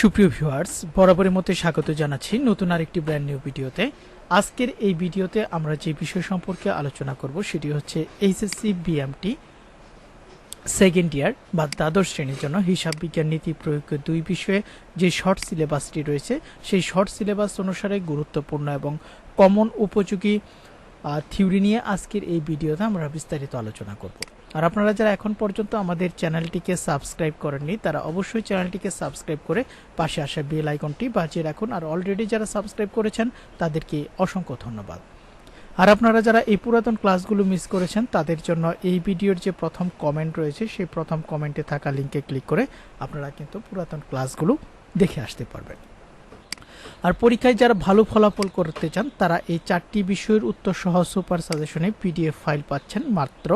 সুপ্রিয় ভিউয়ার্স, বরাবরের মতো স্বাগত জানাচ্ছি নতুন আরেকটি ব্র্যান্ড নিউ ভিডিওতে। আজকের এই ভিডিওতে আমরা যে বিষয় সম্পর্কে আলোচনা করব সেটি হচ্ছে এইচএসসি বিএমটি সেকেন্ড ইয়ার বা দ্বাদশ শ্রেণির জন্য হিসাব বিজ্ঞান নীতি প্রয়োগ দুই বিষয়ে যে শর্ট সিলেবাসটি রয়েছে, সেই শর্ট সিলেবাস অনুসারে গুরুত্বপূর্ণ এবং কমন উপযোগী থিওরি নিয়ে আজকের এই ভিডিওতে আমরা বিস্তারিত আলোচনা করব। আর আপনারা যারা এখন পর্যন্ত আমাদের চ্যানেলটিকে সাবস্ক্রাইব করেননি, তারা অবশ্যই চ্যানেলটিকে সাবস্ক্রাইব করে পাশে আসা বেল আইকনটি বাজিয়ে রাখুন। আর অলরেডি যারা সাবস্ক্রাইব করেছেন, তাদেরকে অসংখ্য ধন্যবাদ। আর আপনারা যারা এই পুরাতন ক্লাসগুলো মিস করেছেন, তাদের জন্য এই ভিডিওর যে প্রথম কমেন্ট রয়েছে, সেই প্রথম কমেন্টে থাকা লিঙ্কে ক্লিক করে আপনারা কিন্তু পুরাতন ক্লাসগুলো দেখে আসতে পারবেন। আর পরীক্ষায় যারা ভালো ফলাফল করতে চান, তারা এই চারটি বিষয়ের উত্তর সহ সুপার সাজেশনে পিডিএফ ফাইল পাচ্ছেন মাত্র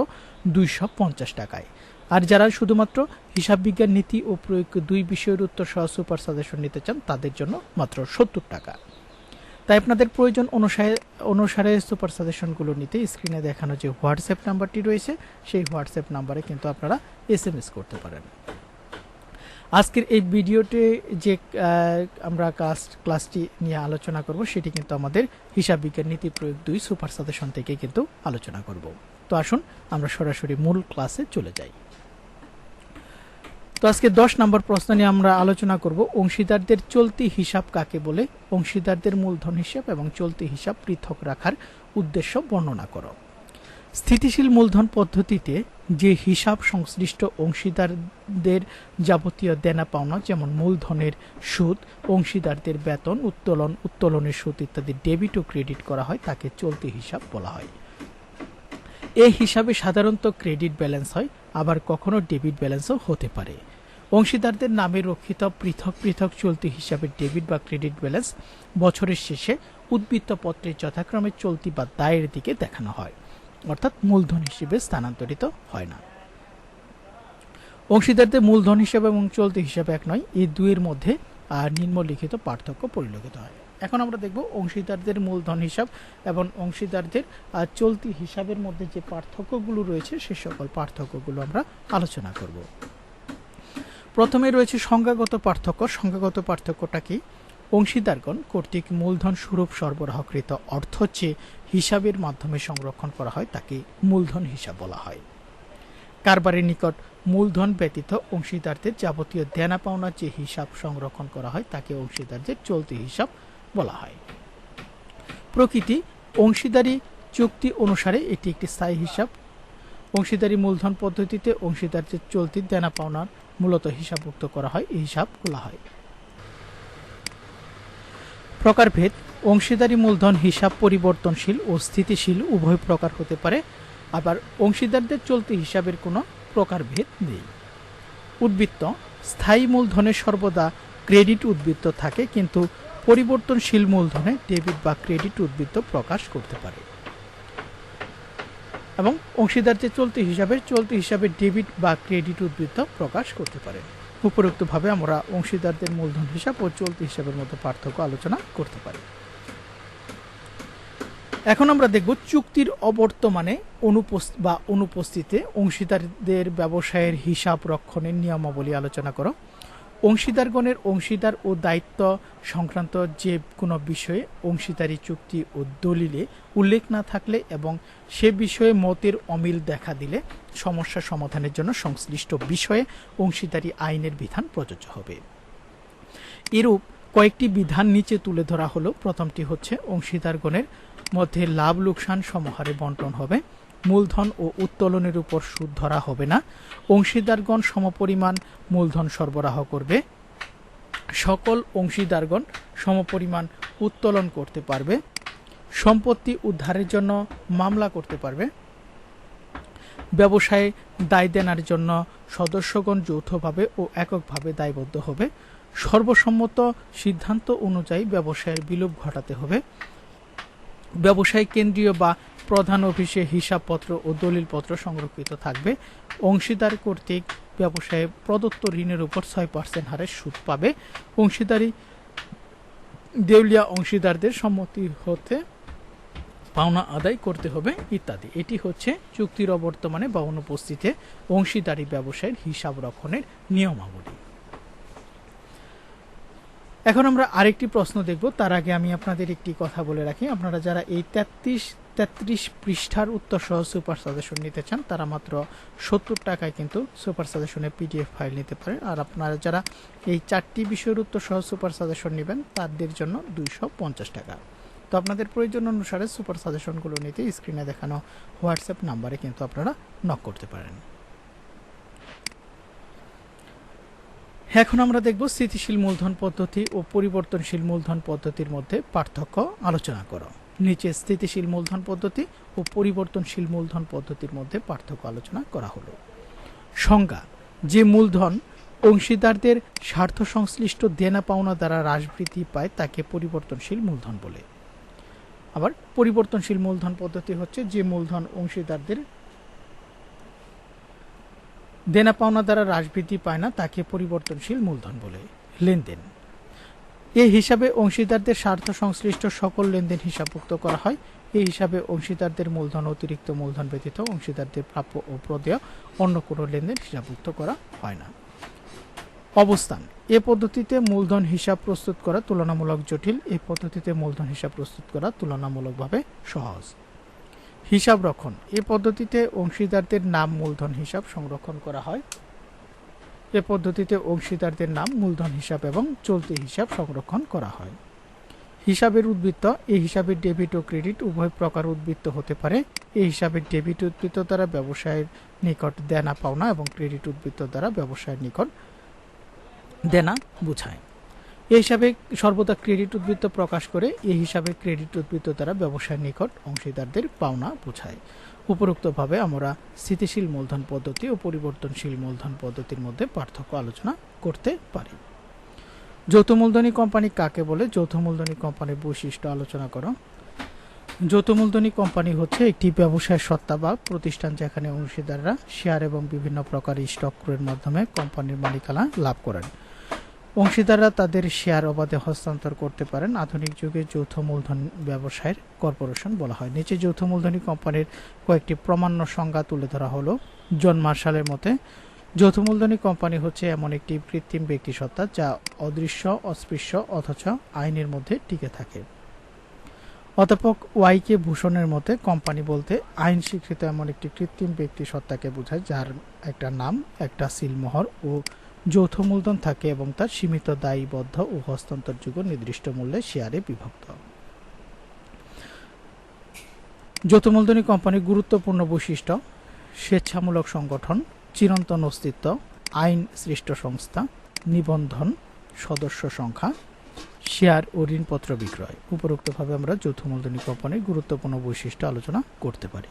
দুইশো পঞ্চাশ টাকায়। আর যারা শুধুমাত্র হিসাব বিজ্ঞান নীতি ও প্রয়োগ দুই বিষয়ের উত্তর সহ সুপার সাজেশন নিতে চান, তাদের জন্য মাত্র সত্তর টাকা। তাই আপনাদের প্রয়োজন অনুসারে অনুসারে সুপার সাজেশনগুলো নিতে স্ক্রিনে দেখানো যে হোয়াটসঅ্যাপ নাম্বারটি রয়েছে, সেই হোয়াটসঅ্যাপ নাম্বারে কিন্তু আপনারা এস করতে পারেন। আজকের এই ভিডিওতে যে আমরা ক্লাস ক্লাসটি নিয়ে আলোচনা করব, সেটি কিন্তু আমাদের হিসাব বিজ্ঞান নীতি প্রয়োগ দুই সুপার সাজেশন থেকে কিন্তু আলোচনা করব। তো আসুন, আমরা সরাসরি মূল ক্লাসে চলে যাই। তো আজকে দশ নম্বর প্রশ্ন নিয়ে আমরা আলোচনা করব, অংশীদারদের চলতি হিসাব কাকে বলে? অংশীদারদের মূলধন হিসাব এবং চলতি হিসাব পৃথক রাখার উদ্দেশ্য বর্ণনা করো। স্থিতিশীল মূলধন পদ্ধতিতে যে হিসাব সংশ্লিষ্ট অংশীদারদের যাবতীয় দেনা পাওনা, যেমন মূলধনের সুদ, অংশীদারদের বেতন, উত্তোলন, উত্তোলনের সুদ ইত্যাদি ডেবিট ও ক্রেডিট করা হয়, তাকে চলতি হিসাব বলা হয়। এই হিসাবে সাধারণত ক্রেডিট ব্যালেন্স হয়, আবার কখনো ডেবিট ব্যালেন্সও হতে পারে। অংশীদারদের নামে রক্ষিত পৃথক পৃথক চলতি হিসাবে ডেবিট বা ক্রেডিট ব্যালেন্স বছরের শেষে উদ্বৃত্ত পত্রে যথাক্রমে চলতি বা দায়ের দিকে দেখানো হয়। অর্থাৎ মূলধন হিসেবে স্থানান্তরিত হয় না। অংশীদারদের মূলধন হিসাবে এবং চলতি হিসাবে এক নয়, এই দুইয়ের মধ্যে আর নিম্নলিখিত পার্থক্য পরিলক্ষিত হয়। এখন আমরা দেখব অংশীদারদের মূলধন হিসাব এবং অংশীদারদের চলতি হিসাবের মধ্যে যে পার্থক্যগুলো রয়েছে, সে সকল পার্থক্যগুলো আমরা আলোচনা করব। প্রথমে রয়েছে সংজ্ঞাগত পার্থক্য। সংজ্ঞাগত পার্থক্যটা কি? অংশীদারগণ কর্তৃক মূলধন স্বরূপ সরবরাহকৃত অর্থ যে হিসাবের মাধ্যমে সংরক্ষণ করা হয়, তাকে মূলধন হিসাব বলা হয়। কারবারের নিকট মূলধন ব্যতীত অংশীদারদের যাবতীয় দেনা পাওনার যে হিসাব সংরক্ষণ করা হয়, তাকে অংশীদারদের চলতি হিসাব বলা হয়। প্রকৃতি অংশীদারি চুক্তি অনুসারে এটি একটি স্থায়ী হিসাব। অংশীদারি মূলধন পদ্ধতিতে অংশীদারদের চলতি দেনা পাওনার মূলত হিসাবভুক্ত করা হয়, এই হিসাব বলা হয়। প্রকারভেদ, অংশীদারি মূলধন হিসাব পরিবর্তনশীল ও স্থিতিশীল উভয় প্রকার হতে পারে, আবার অংশীদারদের চলতি হিসাবের কোনো প্রকারভেদ নেই। উদ্বৃত্ত, স্থায়ী মূলধনে সর্বদা ক্রেডিট উদ্বৃত্ত থাকে, কিন্তু পরিবর্তনশীল মূলধনে ডেবিট বা ক্রেডিট উদ্বৃত্ত প্রকাশ করতে পারে। এবং অংশীদারদের চলতি হিসাবে চলতি হিসাবে ডেবিট বা ক্রেডিট উদ্বৃত্ত প্রকাশ করতে পারে। উপরোক্তভাবে আমরা অংশীদারদের মূলধন হিসাব ও চলতি হিসাবের মধ্যে পার্থক্য আলোচনা করতে পারি। এখন আমরা দেখব চুক্তির অবর্তমানে অনুপস্থিত বা অনুপস্থিতিতে অংশীদারদের ব্যবসায়ের হিসাব রক্ষণের নিয়মাবলী আলোচনা করো। অংশীদারগণের অংশীদার ও দায়িত্ব সংক্রান্ত যে কোনো বিষয়ে অংশীদারি চুক্তি ও দলিলে উল্লেখ না থাকলে এবং সে বিষয়ে মতের অমিল দেখা দিলে সমস্যা সমাধানের জন্য সংশ্লিষ্ট বিষয়ে অংশীদারি আইনের বিধান প্রযোজ্য হবে। এরূপ কয়েকটি বিধান নিচে তুলে ধরা হলো। প্রথমটি হচ্ছে, অংশীদারগণের মধ্যে লাভ লোকসান সমহারে বন্টন হবে। মূলধন ও উত্তোলনের উপর সুদ ধরা হবে না। অংশীদারগণ সমপরিমাণ মূলধন সরবরাহ করবে। সকল অংশীদারগণ সমপরিমাণ উত্তোলন করতে পারবে। সম্পত্তি উদ্ধারের জন্য মামলা করতে পারবে। ব্যবসায়ে দায় দেনার জন্য সদস্যগণ যৌথভাবে ও এককভাবে দায়বদ্ধ হবে। সর্বসম্মত সিদ্ধান্ত অনুযায়ী ব্যবসায়ের বিলোপ ঘটাতে হবে। ব্যবসায় কেন্দ্রীয় বা প্রধান অফিসে হিসাবপত্র ও দলিলপত্র সংরক্ষিত থাকবে। অংশীদার কর্তৃক ব্যবসায়ে প্রদত্ত ঋণের উপর ছয় পার্সেন্ট হারে সুদ পাবে। অংশীদারি, দেউলিয়া অংশীদারদের সম্মতি হতে পাওনা আদায় করতে হবে ইত্যাদি। এটি হচ্ছে চুক্তির অবর্তমানে বা অনুপস্থিতিতে অংশীদারি ব্যবসায়ের হিসাব রক্ষণের নিয়মাবলী। এখন আমরা আরেকটি প্রশ্ন দেখব। তার আগে আমি আপনাদের একটি কথা বলে রাখি। আপনারা যারা এই তেত্রিশ তেত্রিশ পৃষ্ঠার উত্তর সহ সুপার সাজেশন নিতে চান, তারা মাত্র সত্তর টাকায় কিন্তু সুপার সাজেশনের পিডিএফ ফাইল নিতে পারেন আর আপনারা যারা এই চারটি বিষয়ের উত্তর সহ সুপার সাজেশন নেবেন, তাদের জন্য দুইশো পঞ্চাশ টাকা। তো আপনাদের প্রয়োজন অনুসারে সুপার সাজেশনগুলো নিতে স্ক্রিনে দেখানো হোয়াটসঅ্যাপ নাম্বারে কিন্তু আপনারা নক করতে পারেন। এখন আমরা দেখব স্থিতিশীল মূলধন পদ্ধতি ও পরিবর্তনশীল মূলধন পদ্ধতির মধ্যে পার্থক্য আলোচনা করো। নিচে স্থিতিশীল মূলধন পদ্ধতি ও পরিবর্তনশীল মূলধন পদ্ধতির মধ্যে পার্থক্য আলোচনা করা হলো। সংজ্ঞা, যে মূলধন অংশীদারদের স্বার্থ সংশ্লিষ্ট দেনা পাওনা দ্বারা হ্রাস বৃদ্ধি পায় তাকে পরিবর্তনশীল মূলধন বলে। আবার পরিবর্তনশীল মূলধন পদ্ধতি হচ্ছে যে মূলধন অংশীদারদের দেনা পাওনা দ্বারা হ্রাস বৃদ্ধি পায় না, তাকে পরিবর্তনশীল মূলধন বলে। লেনদেন এই হিসাবে অংশীদারদের স্বার্থ সংশ্লিষ্ট সকল লেনদেন হিসাবভুক্ত করা হয়। এই হিসাবে অংশীদারদের মূলধন, অতিরিক্ত মূলধন ব্যতীত অংশীদারদের প্রাপ্য ও প্রদেয় অন্য কোনো লেনদেন হিসাবভুক্ত করা হয় না। অবস্থান। এ পদ্ধতিতে মূলধন হিসাব প্রস্তুত করা তুলনামূলক জটিল। এই পদ্ধতিতে মূলধন হিসাব প্রস্তুত করা তুলনামূলকভাবে সহজ। হিসাব রক্ষণ। এ পদ্ধতিতে অংশীদারদের নাম মূলধন হিসাব সংরক্ষণ করা হয়। এ পদ্ধতিতে অংশীদারদের নাম, মূলধন হিসাব এবং চলতি হিসাব সংরক্ষণ করা হয়। হিসাবের উদ্বৃত্ত এই হিসাবের ডেবিট ও ক্রেডিট উভয় প্রকার উদ্বৃত্ত হতে পারে। এই হিসাবের ডেবিট উদ্বৃত্ত দ্বারা ব্যবসায়ের নিকট দেনা পাওনা এবং ক্রেডিট উদ্বৃত্ত দ্বারা ব্যবসায়ের নিকট দেনা বোঝায়। এই হিসাবে সর্বদা ক্রেডিট উদ্বৃত্ত প্রকাশ করে এই হিসাবে ক্রেডিট উদ্বৃত্ত দ্বারা ব্যবসায়ের নিকট অংশীদারদের পাওনা বোঝায়। উপরোক্তভাবে আমরা স্থিতিশীল মূলধন পদ্ধতি ও পরিবর্তনশীল মূলধন পদ্ধতির মধ্যে পার্থক্য আলোচনা করতে পারি। যৌথ মূলধনী কোম্পানি কাকে বলে? যৌথ মূলধনী কোম্পানির বৈশিষ্ট্য আলোচনা করো। যৌথ মূলধনী কোম্পানি হচ্ছে একটি ব্যবসায় সত্তা বা প্রতিষ্ঠান যেখানে অংশীদাররা শেয়ার এবং বিভিন্ন প্রকার স্টক ক্রয়ের মাধ্যমে কোম্পানির মালিকানা লাভ করেন। অংশীদাররা তাদের শেয়ার অবাধে হস্তান্তর করতে পারেন। আধুনিক যুগে যৌথ মূলধন ব্যবসায়ের কর্পোরেশন বলা হয়। নিচে যৌথ মূলধনী কোম্পানির কয়েকটি প্রমাণ্য সংজ্ঞা তুলে ধরা হলো। জন মার্শালের মতে, যৌথ মূলধনী কোম্পানি হচ্ছে এমন একটি কৃত্রিম ব্যক্তিসত্তা যা অদৃশ্য, অস্পৃশ্য অথচ আইনের মধ্যে টিকে থাকে। অধ্যাপক ওয়াই কে ভূষণের মতে, কোম্পানি বলতে আইন স্বীকৃত এমন একটি কৃত্রিম ব্যক্তি সত্তাকে বোঝায় যার একটা নাম, একটা সিলমোহর ও যৌথ মূলধন থাকে এবং তার সীমিত দায়ীবদ্ধ ও হস্তান্তরযোগ্য নির্দিষ্ট মূল্যে শেয়ারে বিভক্ত। যৌথ মূলধনী কোম্পানির গুরুত্বপূর্ণ বৈশিষ্ট্য, স্বেচ্ছামূলক সংগঠন, চিরন্তন অস্তিত্ব, আইন সৃষ্ট সংস্থা, নিবন্ধন, সদস্য সংখ্যা, শেয়ার ও ঋণপত্র বিক্রয়। উপরোক্তভাবে আমরা যৌথ মূলধনী কোম্পানির গুরুত্বপূর্ণ বৈশিষ্ট্য আলোচনা করতে পারি।